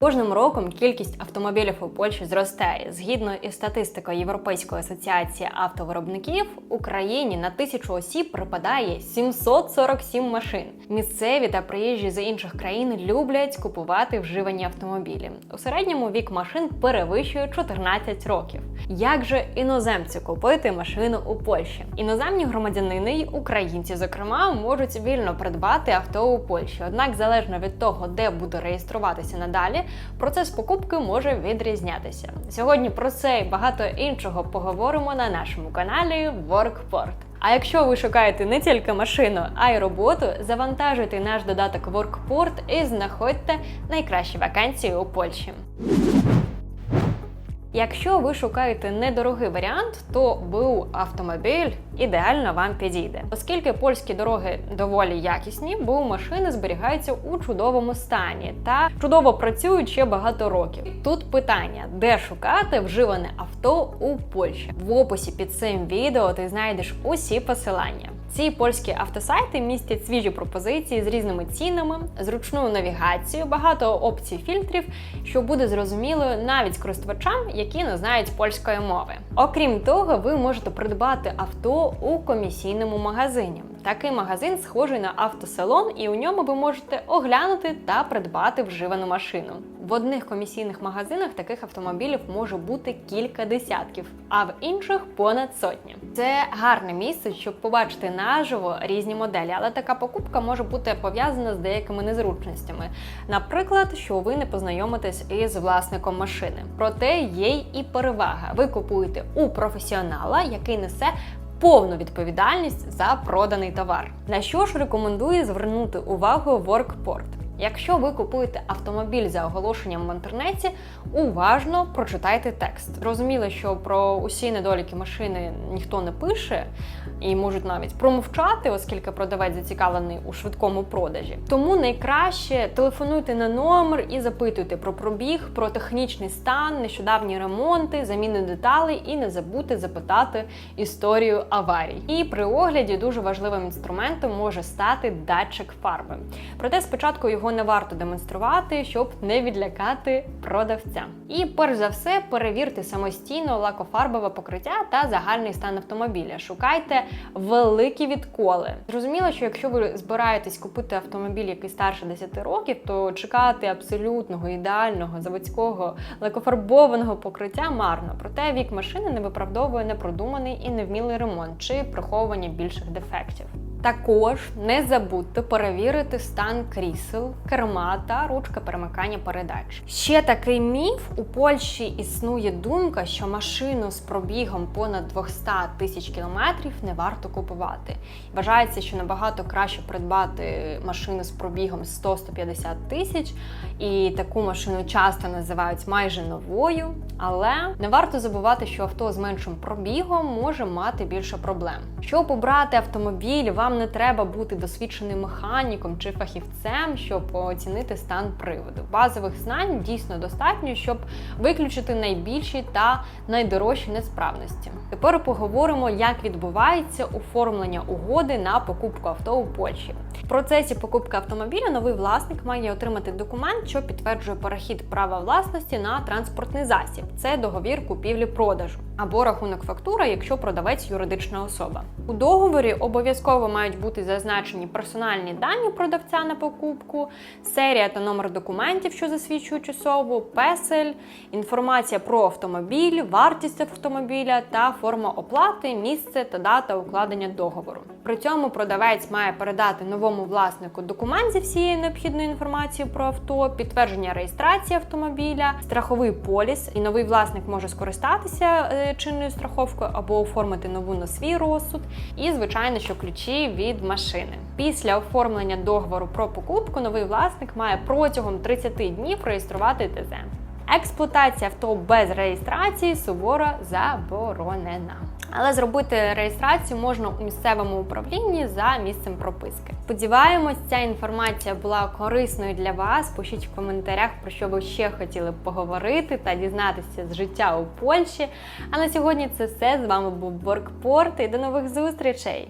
Кожним роком кількість автомобілів у Польщі зростає. Згідно із статистикою Європейської асоціації автовиробників, Україні на тисячу осіб припадає 747 машин. Місцеві та приїжджі з інших країн люблять купувати вживані автомобілі. У середньому вік машин перевищує 14 років. Як же іноземці купити машину у Польщі? Іноземні громадянини й українці, зокрема, можуть вільно придбати авто у Польщі. Однак, залежно від того, де буде реєструватися надалі, процес покупки може відрізнятися. Сьогодні про це і багато іншого поговоримо на нашому каналі WorkPort. А якщо ви шукаєте не тільки машину, а й роботу, завантажуйте наш додаток WorkPort і знаходьте найкращі вакансії у Польщі. Якщо ви шукаєте недорогий варіант, то БУ автомобіль ідеально вам підійде. Оскільки польські дороги доволі якісні, БУ машини зберігаються у чудовому стані та чудово працюють ще багато років. Тут питання, де шукати вживане авто у Польщі. В описі під цим відео ти знайдеш усі посилання. Ці польські автосайти містять свіжі пропозиції з різними цінами, зручною навігацією, багато опцій фільтрів, що буде зрозумілою навіть користувачам, які не знають польської мови. Окрім того, ви можете придбати авто у комісійному магазині. Такий магазин схожий на автосалон, і у ньому ви можете оглянути та придбати вживану машину. В одних комісійних магазинах таких автомобілів може бути кілька десятків, а в інших понад сотні. Це гарне місце, щоб побачити наживо різні моделі, але така покупка може бути пов'язана з деякими незручностями. Наприклад, що ви не познайомитесь із власником машини. Проте є й і перевага. Ви купуєте у професіонала, який несе повну відповідальність за проданий товар. На що ж рекомендує звернути увагу WorkPort? Якщо ви купуєте автомобіль за оголошенням в інтернеті, уважно прочитайте текст. Зрозуміло, що про усі недоліки машини ніхто не пише і можуть навіть промовчати, оскільки продавець зацікавлений у швидкому продажі. Тому найкраще телефонуйте на номер і запитуйте про пробіг, про технічний стан, нещодавні ремонти, заміни деталей і не забудьте запитати історію аварій. І при огляді дуже важливим інструментом може стати датчик фарби. Проте спочатку його не варто демонструвати, щоб не відлякати продавця. І перш за все перевірте самостійно лакофарбове покриття та загальний стан автомобіля. Шукайте великі відколи. Зрозуміло, що якщо ви збираєтесь купити автомобіль, який старше 10 років, то чекати абсолютного ідеального заводського лакофарбованого покриття марно. Проте вік машини не виправдовує непродуманий і невмілий ремонт чи приховування більших дефектів. Також не забудьте перевірити стан крісел, керма та ручка перемикання передач. Ще такий міф у Польщі існує думка, що машину з пробігом понад 200 тисяч кілометрів не варто купувати. Вважається, що набагато краще придбати машину з пробігом 100-150 тисяч, і таку машину часто називають майже новою. Але не варто забувати, що авто з меншим пробігом може мати більше проблем. Щоб обрати автомобіль, вам не треба бути досвідченим механіком чи фахівцем, щоб оцінити стан приводу. Базових знань дійсно достатньо, щоб виключити найбільші та найдорожчі несправності. Тепер поговоримо, як відбувається оформлення угоди на покупку авто у Польщі. В процесі покупки автомобіля новий власник має отримати документ, що підтверджує перехід права власності на транспортний засіб. Це договір купівлі-продажу або рахунок фактура, якщо продавець юридична особа. У договорі обов'язково мають бути зазначені персональні дані продавця на покупку, серія та номер документів, що засвідчують особу, песель, інформація про автомобіль, вартість автомобіля та форма оплати, місце та дата укладення договору. При цьому продавець має передати новому власнику документ зі всією необхідною інформацією про авто, підтвердження реєстрації автомобіля, страховий поліс, і новий власник може скористатися чинною страховкою або оформити нову на свій розсуд, і звичайно, що ключі від машини. Після оформлення договору про покупку новий власник має протягом 30 днів реєструвати ТЗ. Експлуатація авто без реєстрації суворо заборонена. Але зробити реєстрацію можна у місцевому управлінні за місцем прописки. Сподіваємось, ця інформація була корисною для вас. Пишіть в коментарях, про що ви ще хотіли б поговорити та дізнатися з життя у Польщі. А на сьогодні це все. З вами був Боркпорт і до нових зустрічей!